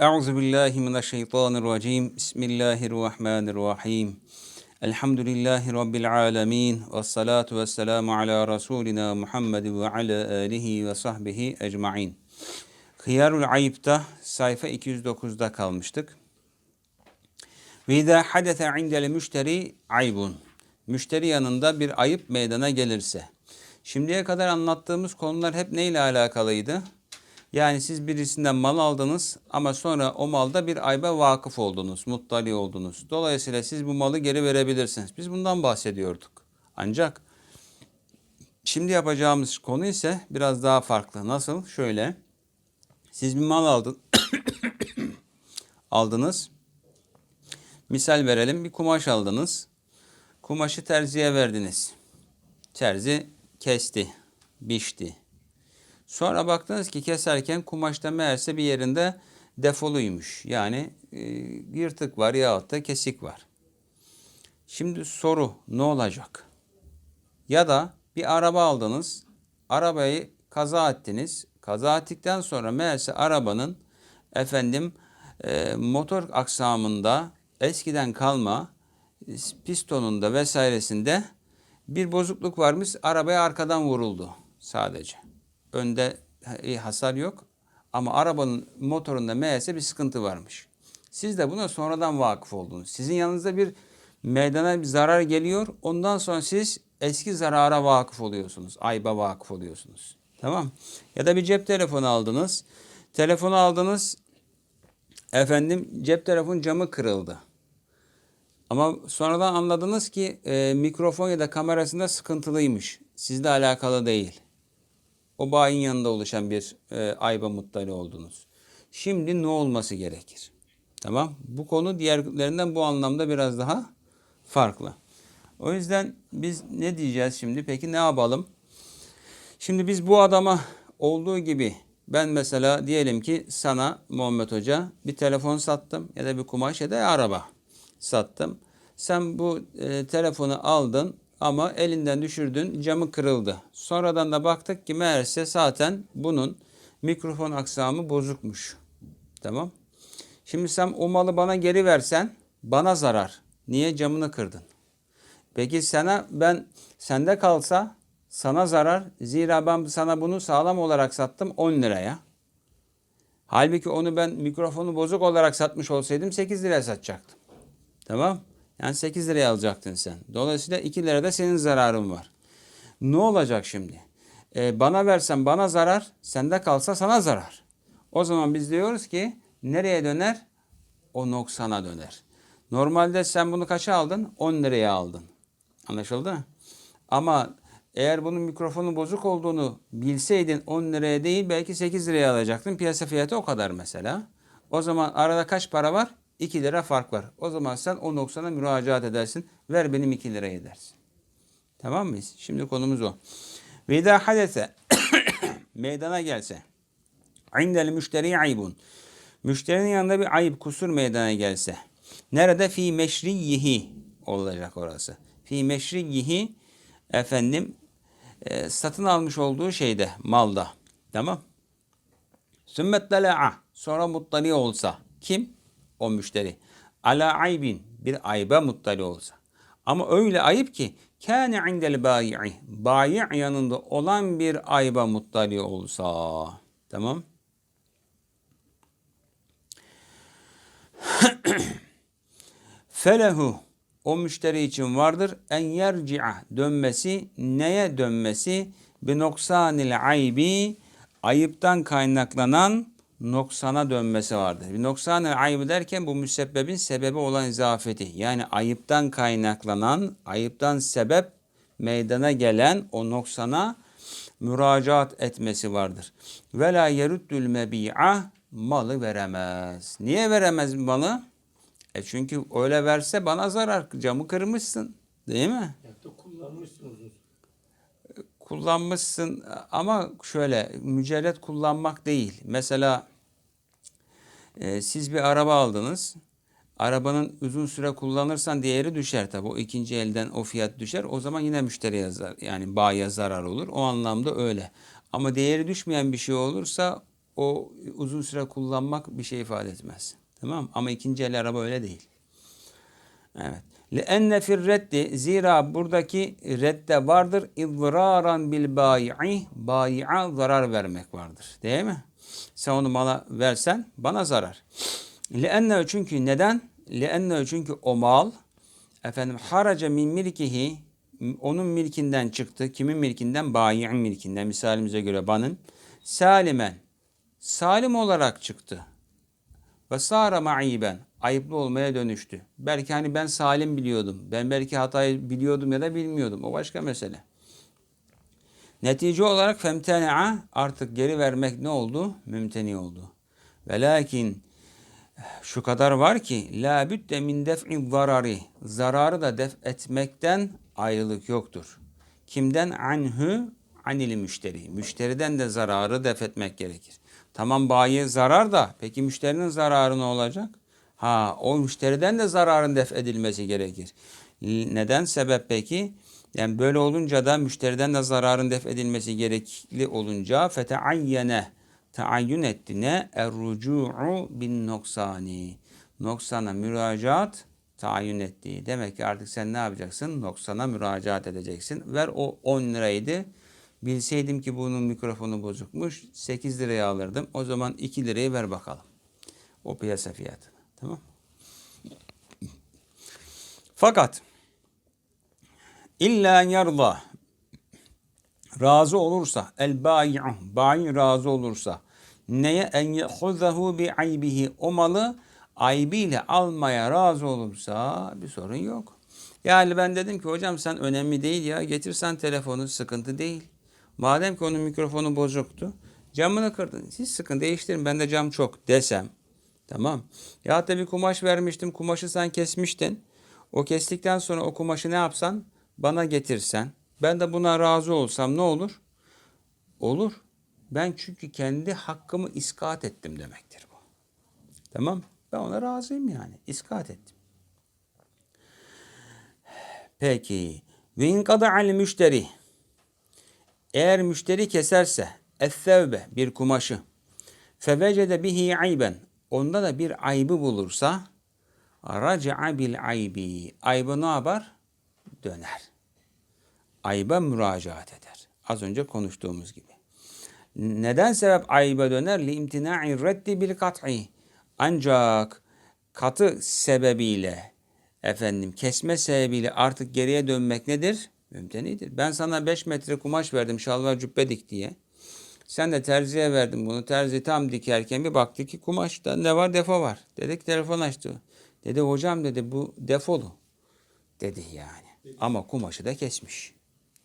Euzu billahi mineşşeytanirracim. Bismillahirrahmanirrahim. Elhamdülillahi rabbil alamin ve salatu vesselamu ala rasulina Muhammed ve ala alihi ve sahbihi ecmaîn. Hıyarul Ayıp'ta sayfa 209'da kalmıştık. Ve izâ hadese indel müşteri aybun. Müşteri yanında bir ayıp meydana gelirse. Şimdiye kadar anlattığımız konular hep neyle alakalıydı? Yani siz birisinden mal aldınız ama sonra o malda bir ayba vakıf oldunuz, muttali oldunuz. Dolayısıyla siz bu malı geri verebilirsiniz. Biz bundan bahsediyorduk. Ancak şimdi yapacağımız konu ise biraz daha farklı. Nasıl? Şöyle. Siz bir mal aldın, aldınız. Misal verelim bir kumaş aldınız. Kumaşı terziye verdiniz. Terzi kesti, biçti. Sonra baktınız ki keserken kumaşta meğerse bir yerinde defoluymuş. Yani e, yırtık var yahut da kesik var. Şimdi soru ne olacak? Ya da bir araba aldınız. Arabayı kaza ettiniz. Kaza ettikten sonra meğerse arabanın efendim e, motor aksamında eskiden kalma pistonunda vesairesinde bir bozukluk varmış. Arabaya arkadan vuruldu sadece. Önde hasar yok ama arabanın motorunda meğerse bir sıkıntı varmış. Siz de buna sonradan vakıf oldunuz. Sizin yanınızda bir meydana bir zarar geliyor. Ondan sonra siz eski zarara vakıf oluyorsunuz. Ayba vakıf oluyorsunuz. Tamam. Ya da bir cep telefonu aldınız. Telefonu aldınız. Efendim cep telefon camı kırıldı. Ama sonradan anladınız ki e, mikrofon ya da kamerasında sıkıntılıymış. Sizle alakalı değil. O bayin yanında oluşan bir e, ayba muttali oldunuz. Şimdi ne olması gerekir? Tamam. Bu konu diğerlerinden bu anlamda biraz daha farklı. O yüzden biz ne diyeceğiz şimdi? Peki ne yapalım? Şimdi biz bu adama olduğu gibi ben mesela diyelim ki sana Muhammed Hoca bir telefon sattım ya da bir kumaş ya da araba sattım. Sen bu e, telefonu aldın ama elinden düşürdün camı kırıldı. Sonradan da baktık ki meğerse zaten bunun mikrofon aksamı bozukmuş. Tamam. Şimdi sen o malı bana geri versen bana zarar. Niye camını kırdın? Peki sana ben sende kalsa sana zarar. Zira ben sana bunu sağlam olarak sattım 10 liraya. Halbuki onu ben mikrofonu bozuk olarak satmış olsaydım 8 liraya satacaktım. Tamam. Yani 8 liraya alacaktın sen. Dolayısıyla 2 lirada senin zararın var. Ne olacak şimdi? Ee, bana versen bana zarar, sende kalsa sana zarar. O zaman biz diyoruz ki nereye döner? O noksana döner. Normalde sen bunu kaça aldın? 10 liraya aldın. Anlaşıldı mı? Ama eğer bunun mikrofonu bozuk olduğunu bilseydin 10 liraya değil belki 8 liraya alacaktın. Piyasa fiyatı o kadar mesela. O zaman arada kaç para var? 2 lira fark var. O zaman sen o noksana müracaat edersin. Ver benim 2 lirayı dersin. Tamam mıyız? Şimdi konumuz o. Veda hadese meydana gelse. İndel müşteri aybun. Müşterinin yanında bir ayıp, kusur meydana gelse. Nerede? Fi meşriyihi olacak orası. Fi meşriyihi efendim e, satın almış olduğu şeyde, malda. Tamam. Sümmet Sonra muttali olsa. Kim? O müşteri. Ala aybin bir ayba muttali olsa. Ama öyle ayıp ki kâne indel bâyi'i bayi yanında olan bir ayba muttali olsa. Tamam. Felehu o müşteri için vardır en yerci'a dönmesi neye dönmesi bi noksanil aybi ayıptan kaynaklanan noksana dönmesi vardır. Bir noksan ayıbı derken bu müsebbebin sebebi olan izafeti. Yani ayıptan kaynaklanan, ayıptan sebep meydana gelen o noksana müracaat etmesi vardır. Ve yeruddül mebi'a malı veremez. Niye veremez malı? E çünkü öyle verse bana zarar. Camı kırmışsın. Değil mi? kullanmışsın uzun kullanmışsın ama şöyle mücerret kullanmak değil. Mesela e, siz bir araba aldınız. Arabanın uzun süre kullanırsan değeri düşer tabi. O ikinci elden o fiyat düşer. O zaman yine müşteriye yazar. Yani bayiye zarar olur. O anlamda öyle. Ama değeri düşmeyen bir şey olursa o uzun süre kullanmak bir şey ifade etmez. Tamam Ama ikinci el araba öyle değil. Evet. لِأَنَّ فِي الرَّدِّ Zira buradaki redde vardır. اِضْرَارًا بِالْبَايِعِ Bayi'a zarar vermek vardır. Değil mi? Sen onu bana versen bana zarar. لِأَنَّهُ çünkü neden? لِأَنَّهُ çünkü o mal efendim haraca min milkihi onun milkinden çıktı. Kimin milkinden? Bayi'in milkinden. Misalimize göre banın. Salimen. Salim olarak çıktı. Ve sara ma'iben. Ayıplı olmaya dönüştü. Belki hani ben salim biliyordum. Ben belki hatayı biliyordum ya da bilmiyordum. O başka mesele. Netice olarak femtene'a artık geri vermek ne oldu? Mümteni oldu. Ve lakin şu kadar var ki la bütte min def'i zarari. Zararı da def etmekten ayrılık yoktur. Kimden? Anhu anil müşteri. Müşteriden de zararı def etmek gerekir. Tamam bayi zarar da peki müşterinin zararı ne olacak? Ha o müşteriden de zararın def edilmesi gerekir. Neden sebep peki? Yani böyle olunca da müşteriden de zararın def edilmesi gerekli olunca feteayyene taayyün etti ne? Er-rucu'u bin noksani. Noksana müracaat tayin etti. Demek ki artık sen ne yapacaksın? Noksana müracaat edeceksin. Ver o 10 liraydı. Bilseydim ki bunun mikrofonu bozukmuş 8 liraya alırdım. O zaman 2 lirayı ver bakalım. O piyasa fiyatı. Tamam Fakat illa yarda razı olursa el bayi'u bayi razı olursa neye en yehuzahu bi aybihi o malı aybiyle almaya razı olursa bir sorun yok. Yani ben dedim ki hocam sen önemli değil ya getirsen telefonu sıkıntı değil. Madem ki onun mikrofonu bozuktu camını kırdın siz sıkın değiştirin bende cam çok desem tamam. Ya da bir kumaş vermiştim kumaşı sen kesmiştin. O kestikten sonra o kumaşı ne yapsan bana getirsen ben de buna razı olsam ne olur? Olur. Ben çünkü kendi hakkımı iskat ettim demektir bu. Tamam Ben ona razıyım yani. İskat ettim. Peki. Ve in kada'al müşteri. Eğer müşteri keserse ethevbe bir kumaşı fevecede bihi ayben onda da bir aybı bulursa raca'a bil aybi aybı ne yapar? Döner. Ayba müracaat eder. Az önce konuştuğumuz gibi. Neden sebep ayba döner? Li imtina'i reddi bil kat'i. Ancak katı sebebiyle efendim kesme sebebiyle artık geriye dönmek nedir? Mümtenidir. Ben sana 5 metre kumaş verdim şalvar cübbe dik diye. Sen de terziye verdin bunu. Terzi tam dikerken bir baktı ki kumaşta ne var? Defo var. Dedik telefon açtı. Dedi hocam dedi bu defolu. Dedi yani. Ama kumaşı da kesmiş.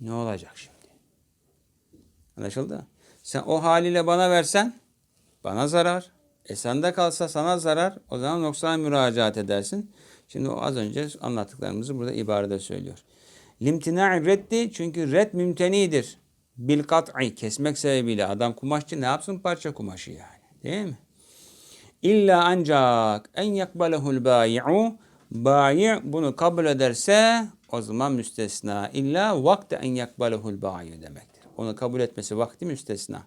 Ne olacak şimdi? Anlaşıldı? Sen o haliyle bana versen bana zarar. E sende kalsa sana zarar. O zaman noksana müracaat edersin. Şimdi o az önce anlattıklarımızı burada ibarede söylüyor. Limtina'i reddi çünkü red mümtenidir. Bil kat'i kesmek sebebiyle adam kumaşçı ne yapsın parça kumaşı yani. Değil mi? İlla ancak en yakbalehul bayi'u bayi bunu kabul ederse o zaman müstesna. İlla vakte en yakbalehul bayi demektir. Onu kabul etmesi vakti müstesna.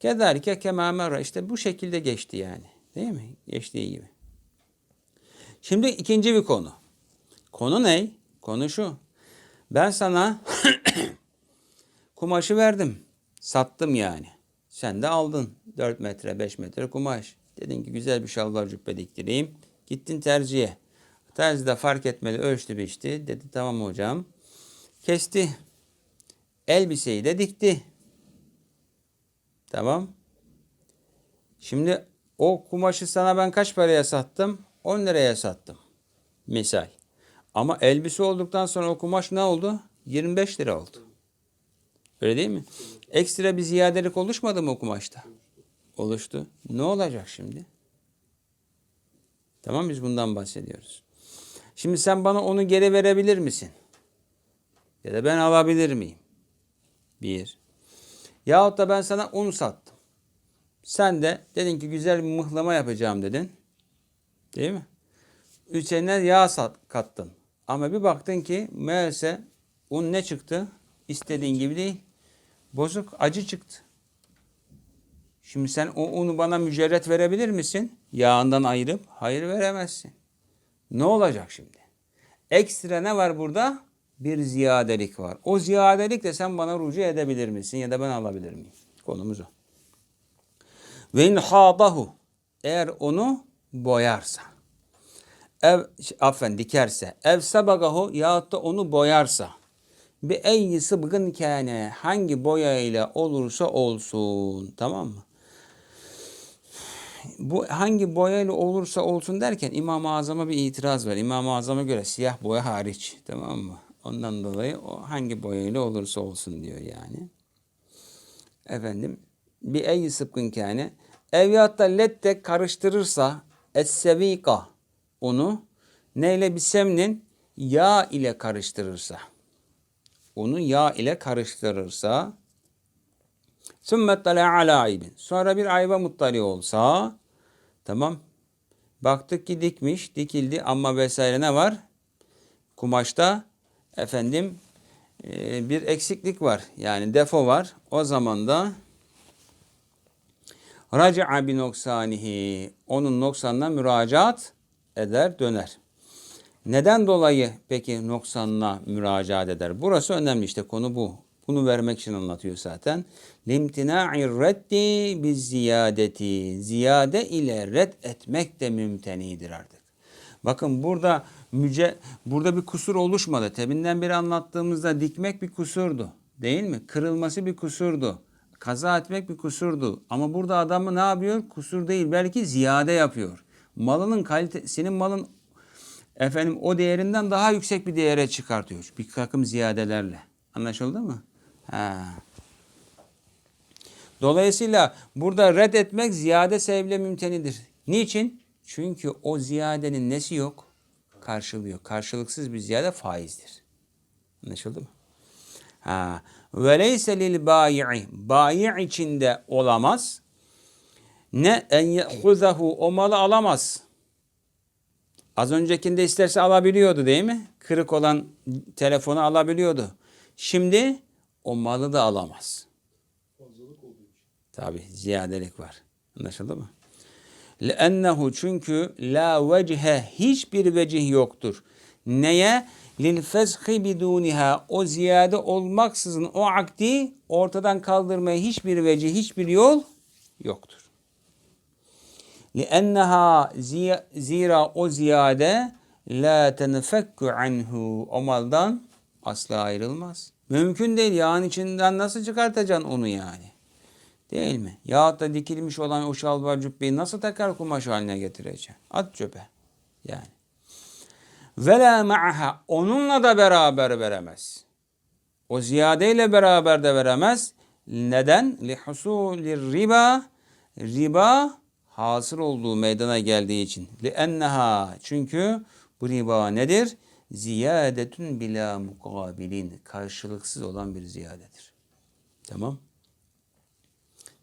Kezalike kema işte bu şekilde geçti yani. Değil mi? Geçtiği gibi. Şimdi ikinci bir konu. Konu ne? Konu şu. Ben sana kumaşı verdim. Sattım yani. Sen de aldın 4 metre 5 metre kumaş. Dedin ki güzel bir şalvar cübbe diktireyim. Gittin terziye. Terzi de fark etmedi ölçtü biçti. Dedi tamam hocam. Kesti. Elbiseyi de dikti. Tamam. Şimdi o kumaşı sana ben kaç paraya sattım? 10 liraya sattım. Misal. Ama elbise olduktan sonra o kumaş ne oldu? 25 lira oldu. Öyle değil mi? Ekstra bir ziyadelik oluşmadı mı o kumaşta? Oluştu. Ne olacak şimdi? Tamam biz bundan bahsediyoruz. Şimdi sen bana onu geri verebilir misin? Ya da ben alabilir miyim? Bir. Yahut da ben sana un sattım. Sen de dedin ki güzel bir mıhlama yapacağım dedin. Değil mi? Üzerine yağ sat, kattın. Ama bir baktın ki meğerse un ne çıktı? İstediğin gibi değil. Bozuk, acı çıktı. Şimdi sen o unu bana mücerret verebilir misin? Yağından ayırıp. Hayır veremezsin. Ne olacak şimdi? Ekstra ne var burada? Bir ziyadelik var. O ziyadelik de sen bana rucu edebilir misin ya da ben alabilir miyim? Konumuz o. Ve in hadahu eğer onu boyarsa ev affen dikerse ev sabagahu yahut da onu boyarsa bir eyyi sıbgın kâne hangi boyayla olursa olsun tamam mı? Bu hangi boyayla olursa olsun derken İmam-ı Azam'a bir itiraz var. İmam-ı Azam'a göre siyah boya hariç tamam mı? Ondan dolayı o hangi boyayla olursa olsun diyor yani. Efendim bir eyyi sıbgın kâne ev yahut da lette karıştırırsa es-sevika onu neyle bir semnin yağ ile karıştırırsa onu yağ ile karıştırırsa sümmet ala aybin sonra bir ayba muttali olsa tamam baktık ki dikmiş dikildi ama vesaire ne var? Kumaşta efendim e, bir eksiklik var yani defo var. O zaman da raca'a bi noksanihi onun noksanına müracaat eder döner. Neden dolayı peki noksanına müracaat eder? Burası önemli işte konu bu. Bunu vermek için anlatıyor zaten. Limtina'i reddi biz ziyadeti. Ziyade ile red etmek de mümtenidir artık. Bakın burada müce, burada bir kusur oluşmadı. Tebinden beri anlattığımızda dikmek bir kusurdu. Değil mi? Kırılması bir kusurdu. Kaza etmek bir kusurdu. Ama burada adamı ne yapıyor? Kusur değil belki ziyade yapıyor. Malının kalite, senin malın efendim o değerinden daha yüksek bir değere çıkartıyor. Bir takım ziyadelerle. Anlaşıldı mı? Ha. Dolayısıyla burada red etmek ziyade sebeple mümtenidir. Niçin? Çünkü o ziyadenin nesi yok? Karşılığı yok. Karşılıksız bir ziyade faizdir. Anlaşıldı mı? Ha. Ve leyse lil bayi'i. Bayi içinde olamaz. Ne en o malı alamaz. Az öncekinde isterse alabiliyordu değil mi? Kırık olan telefonu alabiliyordu. Şimdi o malı da alamaz. Tabi ziyadelik var. Anlaşıldı mı? لَاَنَّهُ çünkü la vecihe hiçbir vecih yoktur. Neye? Lil fezhi biduniha o ziyade olmaksızın o akdi ortadan kaldırmaya hiçbir vecih, hiçbir yol yoktur. لِأَنَّهَا zira o ziyade la tenfekku anhu o maldan asla ayrılmaz. Mümkün değil yağın içinden nasıl çıkartacaksın onu yani? Değil mi? Yahut da dikilmiş olan o şalvar cübbeyi nasıl tekrar kumaş haline getireceksin? At çöpe. Yani. Ve la ma'ha onunla da beraber veremez. O ziyadeyle beraber de veremez. Neden? Li husulir riba riba hasıl olduğu meydana geldiği için. Li enneha çünkü bu riba nedir? Ziyadetun bila mukabilin. Karşılıksız olan bir ziyadedir. Tamam.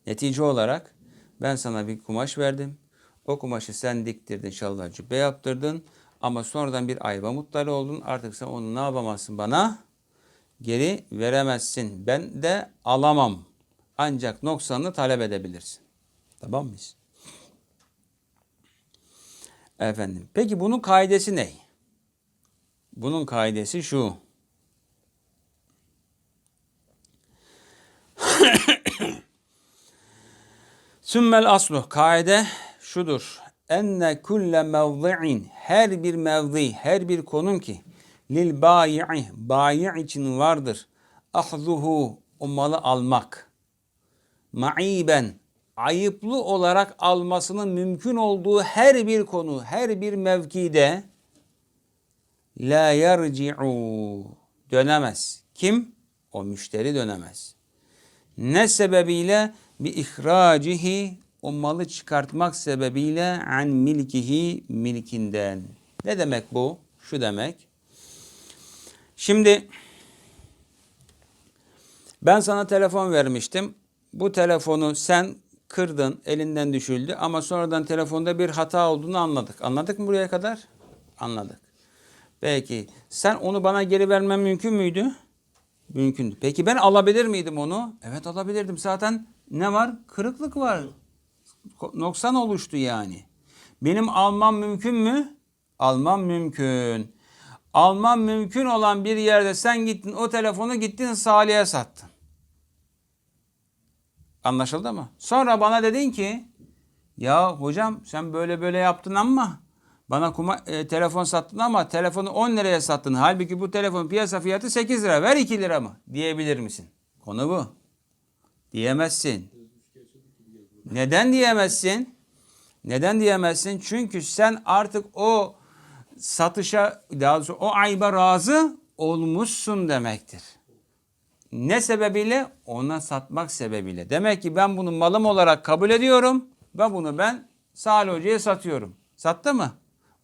Netice olarak ben sana bir kumaş verdim. O kumaşı sen diktirdin, şalvar cübbe yaptırdın. Ama sonradan bir ayva muttali oldun. Artık sen onu ne yapamazsın bana? Geri veremezsin. Ben de alamam. Ancak noksanını talep edebilirsin. Tamam mıyız? Efendim. Peki bunun kaidesi ne? Bunun kaidesi şu. Sümmel aslu kaide şudur. Enne kulle mevzi'in her bir mevzi, her bir konum ki lil bayi'i, bayi için vardır. Ahzuhu, o malı almak. Ma'iben, ayıplı olarak almasının mümkün olduğu her bir konu, her bir mevkide la yerci'u dönemez. Kim? O müşteri dönemez. Ne sebebiyle? Bi ihracihi o malı çıkartmak sebebiyle an milkihi milkinden. Ne demek bu? Şu demek. Şimdi ben sana telefon vermiştim. Bu telefonu sen kırdın, elinden düşüldü ama sonradan telefonda bir hata olduğunu anladık. Anladık mı buraya kadar? Anladık. Peki sen onu bana geri vermen mümkün müydü? Mümkündü. Peki ben alabilir miydim onu? Evet alabilirdim. Zaten ne var? Kırıklık var. noksan oluştu yani. Benim almam mümkün mü? Almam mümkün. Almam mümkün olan bir yerde sen gittin o telefonu gittin Salih'e sattın. Anlaşıldı mı? Sonra bana dedin ki ya hocam sen böyle böyle yaptın ama bana kuma, e, telefon sattın ama telefonu 10 liraya sattın. Halbuki bu telefonun piyasa fiyatı 8 lira. Ver 2 lira mı? Diyebilir misin? Konu bu. Diyemezsin. Neden diyemezsin? Neden diyemezsin? Çünkü sen artık o satışa, daha doğrusu o ayba razı olmuşsun demektir. Ne sebebiyle? Ona satmak sebebiyle. Demek ki ben bunu malım olarak kabul ediyorum ve bunu ben Salih Hoca'ya satıyorum. Sattı mı?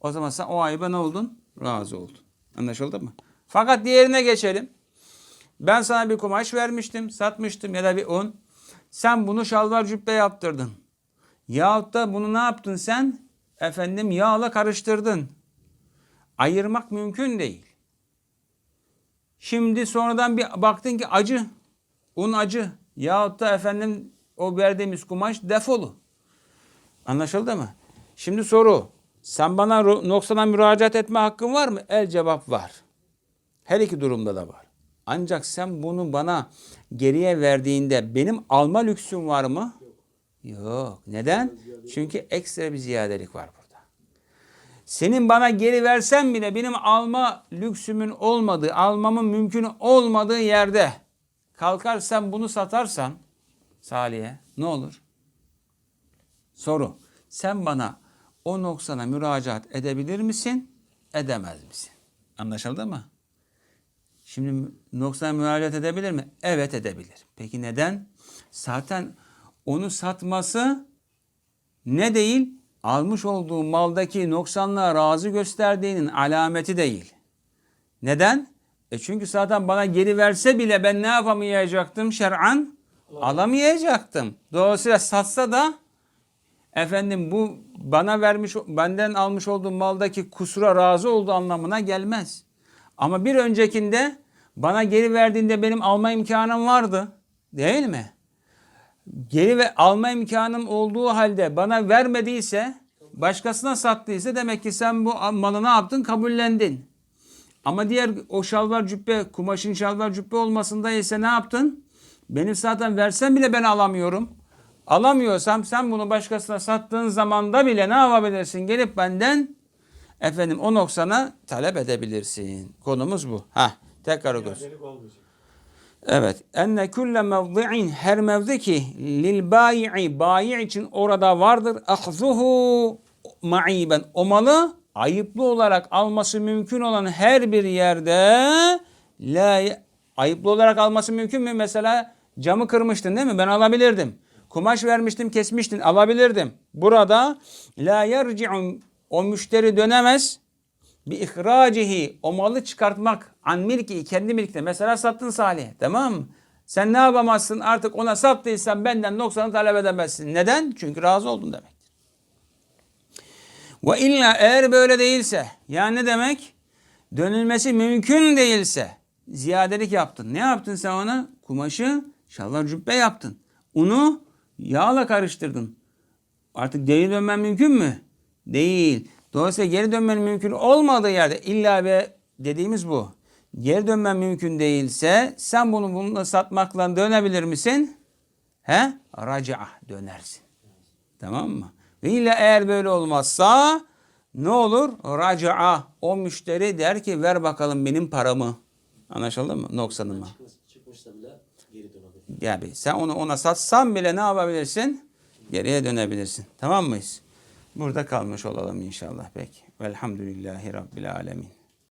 O zaman sen o ayıba ne oldun? Razı oldun. Anlaşıldı mı? Fakat diğerine geçelim. Ben sana bir kumaş vermiştim, satmıştım ya da bir un. Sen bunu şalvar cübbe yaptırdın. Yahut da bunu ne yaptın sen? Efendim yağla karıştırdın. Ayırmak mümkün değil. Şimdi sonradan bir baktın ki acı. Un acı. Yahut da efendim o verdiğimiz kumaş defolu. Anlaşıldı mı? Şimdi soru. Sen bana noksana müracaat etme hakkın var mı? El cevap var. Her iki durumda da var. Ancak sen bunu bana geriye verdiğinde benim alma lüksüm var mı? Yok. Neden? Çünkü ekstra bir ziyadelik var burada. Senin bana geri versen bile benim alma lüksümün olmadığı, almamın mümkün olmadığı yerde kalkarsan bunu satarsan Salih'e ne olur? Soru. Sen bana o noksana müracaat edebilir misin? Edemez misin? Anlaşıldı mı? Şimdi noksana müracaat edebilir mi? Evet edebilir. Peki neden? Zaten onu satması ne değil? Almış olduğu maldaki noksanlığa razı gösterdiğinin alameti değil. Neden? E çünkü zaten bana geri verse bile ben ne yapamayacaktım şer'an? Alamayacaktım. Dolayısıyla satsa da efendim bu bana vermiş benden almış olduğum maldaki kusura razı olduğu anlamına gelmez. Ama bir öncekinde bana geri verdiğinde benim alma imkanım vardı. Değil mi? Geri ve alma imkanım olduğu halde bana vermediyse, başkasına sattıysa demek ki sen bu malı ne yaptın? Kabullendin. Ama diğer o şalvar cübbe, kumaşın şalvar cübbe olmasında ise ne yaptın? Benim zaten versen bile ben alamıyorum. Alamıyorsam sen bunu başkasına sattığın zamanda bile ne yapabilirsin? Gelip benden efendim o noksana talep edebilirsin. Konumuz bu. Ha, tekrar göz. Evet. Enne külle mevdi'in her mevzi ki lil bayi'i bayi için orada vardır. Ahzuhu ma'iben. O malı ayıplı olarak alması mümkün olan her bir yerde la ayıplı olarak alması mümkün mü? Mesela camı kırmıştın değil mi? Ben alabilirdim. Kumaş vermiştim, kesmiştin, alabilirdim. Burada la yerci'un o müşteri dönemez bir ihracihi o malı çıkartmak an milki kendi milkine mesela sattın Salih tamam? Sen ne yapamazsın artık ona sattıysan benden noksanı talep edemezsin. Neden? Çünkü razı oldun demektir. Ve illa eğer böyle değilse yani ne demek? Dönülmesi mümkün değilse ziyadelik yaptın. Ne yaptın sen ona? Kumaşı şalvar cübbe yaptın. Unu yağla karıştırdın. Artık geri dönmen mümkün mü? Değil. Dolayısıyla geri dönmenin mümkün olmadığı yerde illa ve dediğimiz bu. Geri dönmen mümkün değilse sen bunu bununla satmakla dönebilir misin? He? Raca'a dönersin. Tamam mı? Ve illa eğer böyle olmazsa ne olur? Raca'a o müşteri der ki ver bakalım benim paramı. Anlaşıldı mı? Noksanımı. Çıkmış, çıkmışsa bile geri dönebilir. Yani sen onu ona satsan bile ne yapabilirsin? Geriye dönebilirsin. Tamam mıyız? Burada kalmış olalım inşallah peki. Velhamdülillahi Rabbil Alemin.